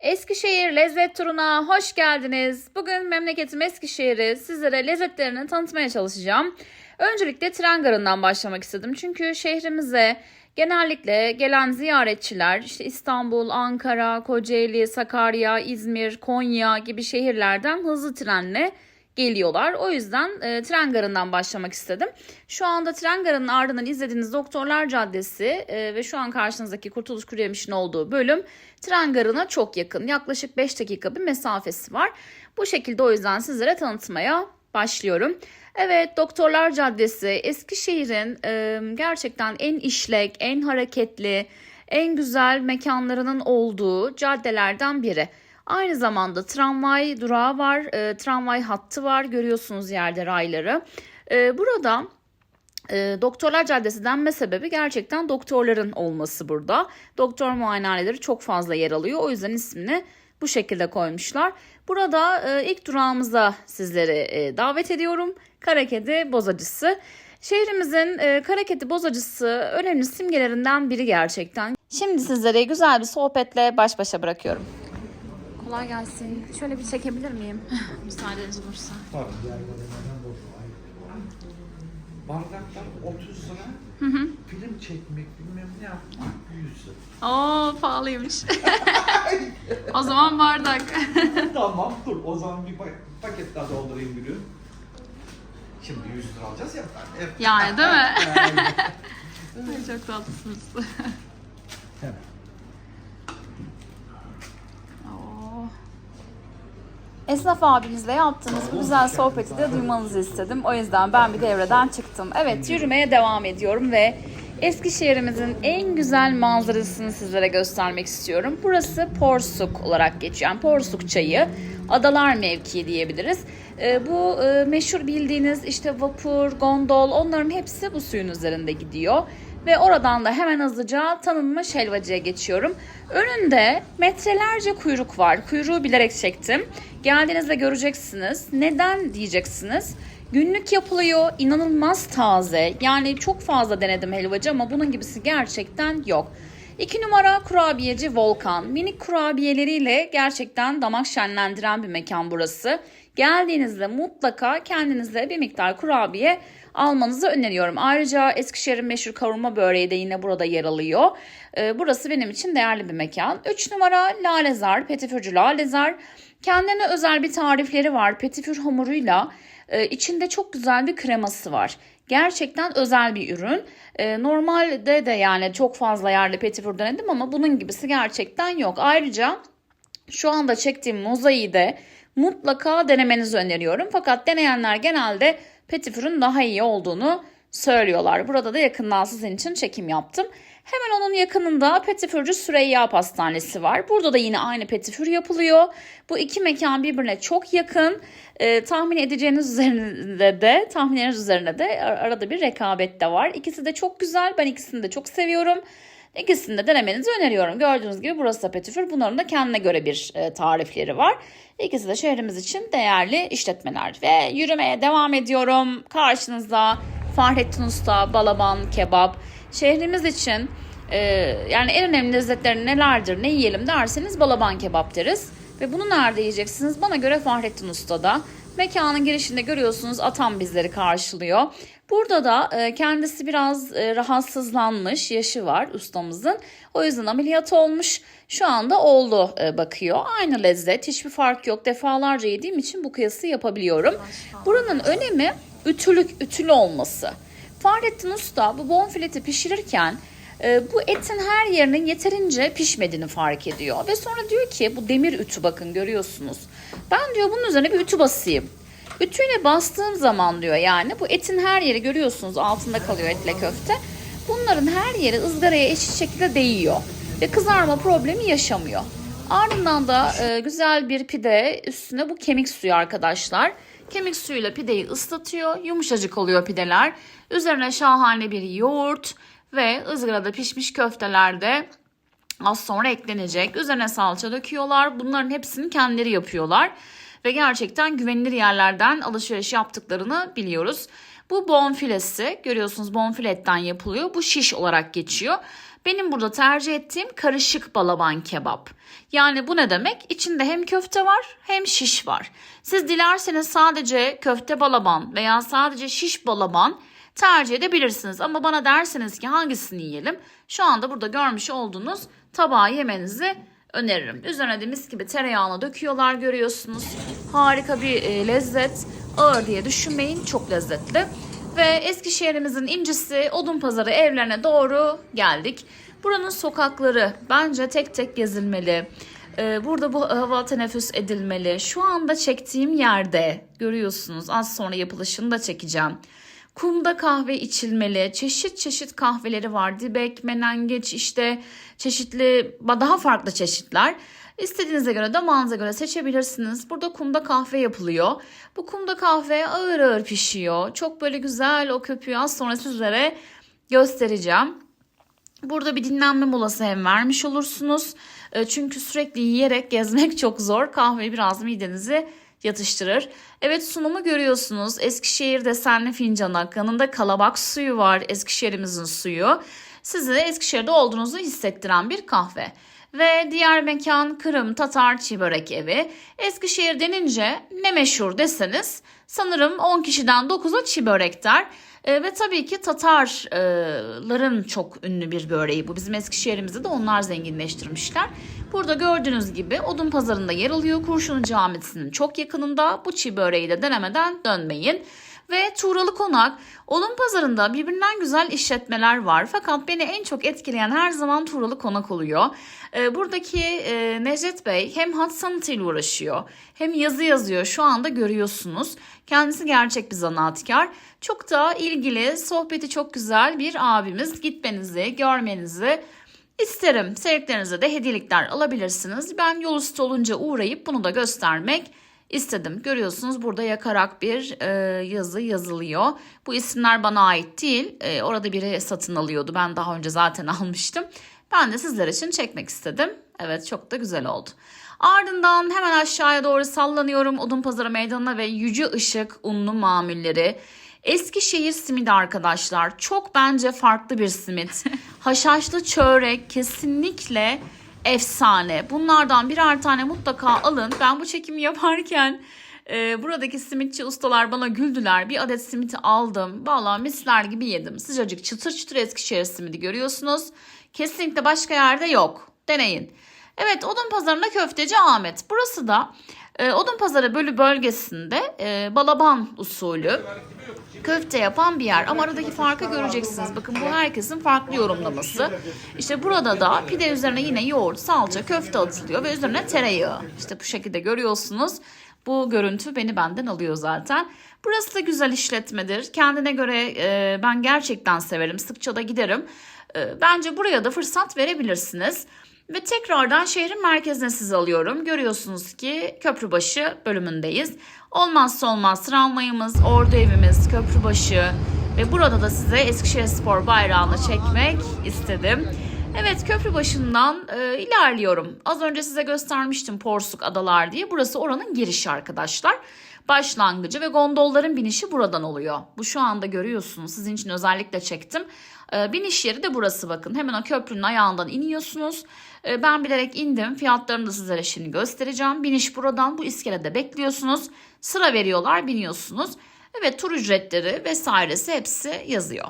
Eskişehir lezzet turuna hoş geldiniz. Bugün memleketim Eskişehir'i sizlere lezzetlerini tanıtmaya çalışacağım. Öncelikle tren garından başlamak istedim. Çünkü şehrimize genellikle gelen ziyaretçiler işte İstanbul, Ankara, Kocaeli, Sakarya, İzmir, Konya gibi şehirlerden hızlı trenle geliyorlar. O yüzden e, tren garından başlamak istedim. Şu anda tren garının ardından izlediğiniz Doktorlar Caddesi e, ve şu an karşınızdaki Kurtuluş Kuruyemiş'in olduğu bölüm tren garına çok yakın. Yaklaşık 5 dakika bir mesafesi var. Bu şekilde o yüzden sizlere tanıtmaya başlıyorum. Evet Doktorlar Caddesi Eskişehir'in e, gerçekten en işlek, en hareketli, en güzel mekanlarının olduğu caddelerden biri. Aynı zamanda tramvay durağı var, e, tramvay hattı var. Görüyorsunuz yerde rayları. E, burada e, Doktorlar Caddesi denme sebebi gerçekten doktorların olması burada. Doktor muayenehaneleri çok fazla yer alıyor. O yüzden ismini bu şekilde koymuşlar. Burada e, ilk durağımıza sizleri e, davet ediyorum. Karakedi Bozacısı. Şehrimizin e, Karakedi Bozacısı önemli simgelerinden biri gerçekten. Şimdi sizleri güzel bir sohbetle baş başa bırakıyorum. Kolay gelsin. Şöyle bir çekebilir miyim? Müsaadeniz olursa. Tabii. Bardaklar 30 lira. Film çekmek bilmem ne yapmak 100 lira. Oo pahalıymış. o zaman bardak. tamam dur o zaman bir pa- paket daha doldurayım bir ürün. Şimdi 100 lira alacağız ya. Yani değil mi? Çok tatlısınız. Hemen. Esnaf abimizle yaptığımız bu güzel sohbeti de duymanızı istedim. O yüzden ben bir devreden çıktım. Evet yürümeye devam ediyorum ve Eskişehir'imizin en güzel manzarasını sizlere göstermek istiyorum. Burası Porsuk olarak geçiyor. Yani Porsuk çayı, Adalar mevkii diyebiliriz. Ee, bu e, meşhur bildiğiniz işte vapur, gondol onların hepsi bu suyun üzerinde gidiyor. Ve oradan da hemen hızlıca tanınmış helvacıya geçiyorum. Önünde metrelerce kuyruk var. Kuyruğu bilerek çektim. Geldiğinizde göreceksiniz. Neden diyeceksiniz. Günlük yapılıyor, inanılmaz taze. Yani çok fazla denedim helvacı ama bunun gibisi gerçekten yok. İki numara kurabiyeci Volkan. Minik kurabiyeleriyle gerçekten damak şenlendiren bir mekan burası. Geldiğinizde mutlaka kendinize bir miktar kurabiye almanızı öneriyorum. Ayrıca Eskişehir'in meşhur kavurma böreği de yine burada yer alıyor. Ee, burası benim için değerli bir mekan. 3 numara Lalezar, Petifürcü Lalezar. Kendine özel bir tarifleri var. Petifür hamuruyla e, içinde çok güzel bir kreması var. Gerçekten özel bir ürün. E, normalde de yani çok fazla yerde petifür denedim ama bunun gibisi gerçekten yok. Ayrıca şu anda çektiğim mozaiği de mutlaka denemenizi öneriyorum. Fakat deneyenler genelde petifürün daha iyi olduğunu söylüyorlar. Burada da yakından sizin için çekim yaptım. Hemen onun yakınında Petifürcü Süreyya Pastanesi var. Burada da yine aynı petifür yapılıyor. Bu iki mekan birbirine çok yakın. Ee, tahmin edeceğiniz üzerinde de, tahminleriniz üzerinde de ar- arada bir rekabet de var. İkisi de çok güzel. Ben ikisini de çok seviyorum. İkisini de denemenizi öneriyorum. Gördüğünüz gibi burası da petifür. Bunların da kendine göre bir e, tarifleri var. İkisi de şehrimiz için değerli işletmeler. Ve yürümeye devam ediyorum. Karşınızda Fahrettin Usta, Balaban, Kebap. Şehrimiz için e, yani en önemli lezzetleri nelerdir, ne yiyelim derseniz Balaban Kebap deriz. Ve bunu nerede yiyeceksiniz? Bana göre Fahrettin Usta'da. Mekanın girişinde görüyorsunuz atam bizleri karşılıyor. Burada da e, kendisi biraz e, rahatsızlanmış, yaşı var ustamızın. O yüzden ameliyat olmuş. Şu anda oğlu e, bakıyor. Aynı lezzet, hiçbir fark yok. Defalarca yediğim için bu kıyası yapabiliyorum. Buranın önemi ütülük, ütülü olması. Fahrettin Usta bu bonfileti pişirirken e, bu etin her yerinin yeterince pişmediğini fark ediyor. Ve sonra diyor ki bu demir ütü bakın görüyorsunuz. Ben diyor bunun üzerine bir ütü basayım. Ütüyle bastığım zaman diyor yani bu etin her yeri görüyorsunuz altında kalıyor etle köfte. Bunların her yeri ızgaraya eşit şekilde değiyor. Ve kızarma problemi yaşamıyor. Ardından da e, güzel bir pide üstüne bu kemik suyu arkadaşlar. Kemik suyuyla pideyi ıslatıyor. Yumuşacık oluyor pideler. Üzerine şahane bir yoğurt ve ızgarada pişmiş köfteler de az sonra eklenecek. Üzerine salça döküyorlar. Bunların hepsini kendileri yapıyorlar. Ve gerçekten güvenilir yerlerden alışveriş yaptıklarını biliyoruz. Bu bonfilesi görüyorsunuz bonfiletten yapılıyor. Bu şiş olarak geçiyor. Benim burada tercih ettiğim karışık balaban kebap. Yani bu ne demek? İçinde hem köfte var hem şiş var. Siz dilerseniz sadece köfte balaban veya sadece şiş balaban tercih edebilirsiniz. Ama bana derseniz ki hangisini yiyelim? Şu anda burada görmüş olduğunuz tabağı yemenizi öneririm. Üzerine de mis gibi tereyağını döküyorlar görüyorsunuz. Harika bir e, lezzet. Ağır diye düşünmeyin çok lezzetli. Ve Eskişehir'imizin incisi Odunpazarı evlerine doğru geldik. Buranın sokakları bence tek tek gezilmeli. Ee, Burada bu hava teneffüs edilmeli. Şu anda çektiğim yerde görüyorsunuz az sonra yapılışını da çekeceğim. Kumda kahve içilmeli. Çeşit çeşit kahveleri var. Dibek, menengeç işte çeşitli daha farklı çeşitler. İstediğinize göre damağınıza göre seçebilirsiniz. Burada kumda kahve yapılıyor. Bu kumda kahve ağır ağır pişiyor. Çok böyle güzel o köpüğü az sonra sizlere göstereceğim. Burada bir dinlenme molası hem vermiş olursunuz. E, Çünkü sürekli yiyerek gezmek çok zor. Kahve biraz midenizi yatıştırır. Evet sunumu görüyorsunuz. Eskişehir desenli fincanak. Yanında kalabak suyu var. Eskişehir'imizin suyu. Sizi Eskişehir'de olduğunuzu hissettiren bir kahve. Ve diğer mekan Kırım Tatar Çiğ Börek Evi. Eskişehir denince ne meşhur deseniz sanırım 10 kişiden 9'u çiğ börek der. E, ve tabii ki Tatarların çok ünlü bir böreği bu. Bizim Eskişehir'imizi de onlar zenginleştirmişler. Burada gördüğünüz gibi Odun Pazarı'nda yer alıyor. Kurşunlu Camisi'nin çok yakınında. Bu çiğ böreği de denemeden dönmeyin. Ve Tuğralı Konak, Odun Pazarı'nda birbirinden güzel işletmeler var. Fakat beni en çok etkileyen her zaman Tuğralı Konak oluyor. Ee, buradaki e, Necdet Bey hem hat sanatıyla uğraşıyor hem yazı yazıyor. Şu anda görüyorsunuz. Kendisi gerçek bir zanaatkar. Çok da ilgili, sohbeti çok güzel bir abimiz. Gitmenizi, görmenizi isterim. Sevdiklerinize de hediyelikler alabilirsiniz. Ben yol üstü olunca uğrayıp bunu da göstermek istedim. Görüyorsunuz burada yakarak bir e, yazı yazılıyor. Bu isimler bana ait değil. E, orada biri satın alıyordu. Ben daha önce zaten almıştım. Ben de sizler için çekmek istedim. Evet çok da güzel oldu. Ardından hemen aşağıya doğru sallanıyorum. Odunpazarı Meydanı'na ve Yüce Işık unlu mamulleri. Eskişehir simidi arkadaşlar. Çok bence farklı bir simit. Haşhaşlı çörek kesinlikle efsane. Bunlardan birer tane mutlaka alın. Ben bu çekimi yaparken e, buradaki simitçi ustalar bana güldüler. Bir adet simiti aldım. Vallahi misler gibi yedim. Sıcacık çıtır çıtır Eskişehir simidi görüyorsunuz. Kesinlikle başka yerde yok. Deneyin. Evet Odun Pazarı'nda köfteci Ahmet. Burası da e, Odun Pazarı bölü bölgesinde e, balaban usulü köfte yapan bir yer. Ama aradaki farkı göreceksiniz. Bakın bu herkesin farklı yorumlaması. İşte burada da pide üzerine yine yoğurt, salça, köfte atılıyor ve üzerine tereyağı. İşte bu şekilde görüyorsunuz. Bu görüntü beni benden alıyor zaten. Burası da güzel işletmedir. Kendine göre e, ben gerçekten severim. Sıkça da giderim. E, bence buraya da fırsat verebilirsiniz. Ve tekrardan şehrin merkezine sizi alıyorum. Görüyorsunuz ki Köprübaşı bölümündeyiz. Olmazsa olmaz tramvayımız, ordu evimiz, Köprübaşı ve burada da size Eskişehir Spor bayrağını çekmek istedim. Evet Köprübaşı'ndan e, ilerliyorum. Az önce size göstermiştim Porsuk Adalar diye. Burası oranın girişi arkadaşlar. Başlangıcı ve gondolların binişi buradan oluyor. Bu şu anda görüyorsunuz. Sizin için özellikle çektim. E, biniş yeri de burası bakın. Hemen o köprünün ayağından iniyorsunuz. E, ben bilerek indim. Fiyatlarını da sizlere şimdi göstereceğim. Biniş buradan. Bu iskelede bekliyorsunuz. Sıra veriyorlar, biniyorsunuz. Evet tur ücretleri vesairesi hepsi yazıyor.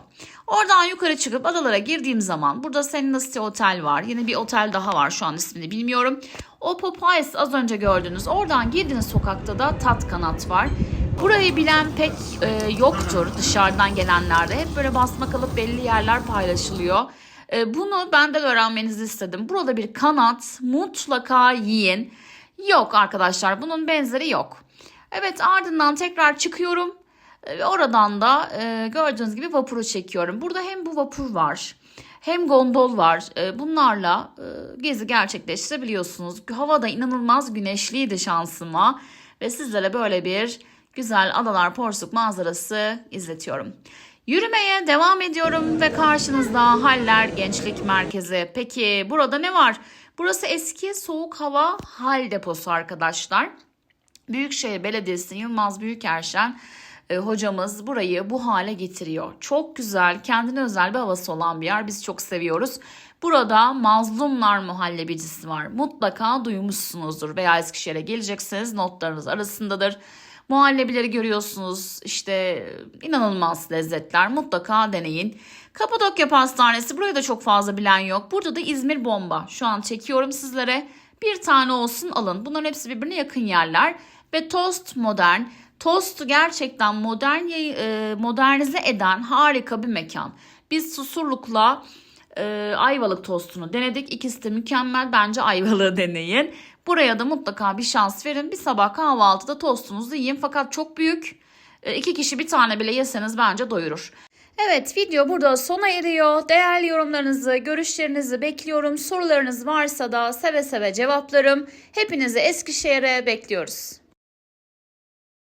Oradan yukarı çıkıp adalara girdiğim zaman burada Seninasty Otel var. Yine bir otel daha var şu an ismini bilmiyorum. O Popeyes az önce gördünüz. Oradan girdiğiniz sokakta da Tat Kanat var. Burayı bilen pek e, yoktur dışarıdan gelenlerde. Hep böyle basma kalıp belli yerler paylaşılıyor. E, bunu benden öğrenmenizi istedim. Burada bir kanat mutlaka yiyin. Yok arkadaşlar bunun benzeri yok. Evet ardından tekrar çıkıyorum. Ve oradan da e, gördüğünüz gibi vapuru çekiyorum. Burada hem bu vapur var hem gondol var. E, bunlarla e, gezi gerçekleştirebiliyorsunuz. Hava da inanılmaz güneşliydi şansıma. Ve sizlere böyle bir güzel adalar porsuk manzarası izletiyorum. Yürümeye devam ediyorum ve karşınızda Haller Gençlik Merkezi. Peki burada ne var? Burası eski soğuk hava hal deposu arkadaşlar. Büyükşehir Belediyesi Yılmaz Büyükerşen e, hocamız burayı bu hale getiriyor. Çok güzel, kendine özel bir havası olan bir yer. Biz çok seviyoruz. Burada Mazlumlar Muhallebicisi var. Mutlaka duymuşsunuzdur veya Eskişehir'e geleceksiniz notlarınız arasındadır. Muhallebileri görüyorsunuz. İşte inanılmaz lezzetler. Mutlaka deneyin. Kapadokya Pastanesi. Burayı da çok fazla bilen yok. Burada da İzmir Bomba. Şu an çekiyorum sizlere. Bir tane olsun alın. Bunların hepsi birbirine yakın yerler. Ve Toast Modern. Toast'u gerçekten modern e, modernize eden harika bir mekan. Biz Susurluk'la e, Ayvalık tostunu denedik. İkisi de mükemmel. Bence Ayvalık'ı deneyin. Buraya da mutlaka bir şans verin. Bir sabah kahvaltıda tostunuzu yiyin. Fakat çok büyük. E, iki kişi bir tane bile yeseniz bence doyurur. Evet video burada sona eriyor. Değerli yorumlarınızı, görüşlerinizi bekliyorum. Sorularınız varsa da seve seve cevaplarım. Hepinizi Eskişehir'e bekliyoruz.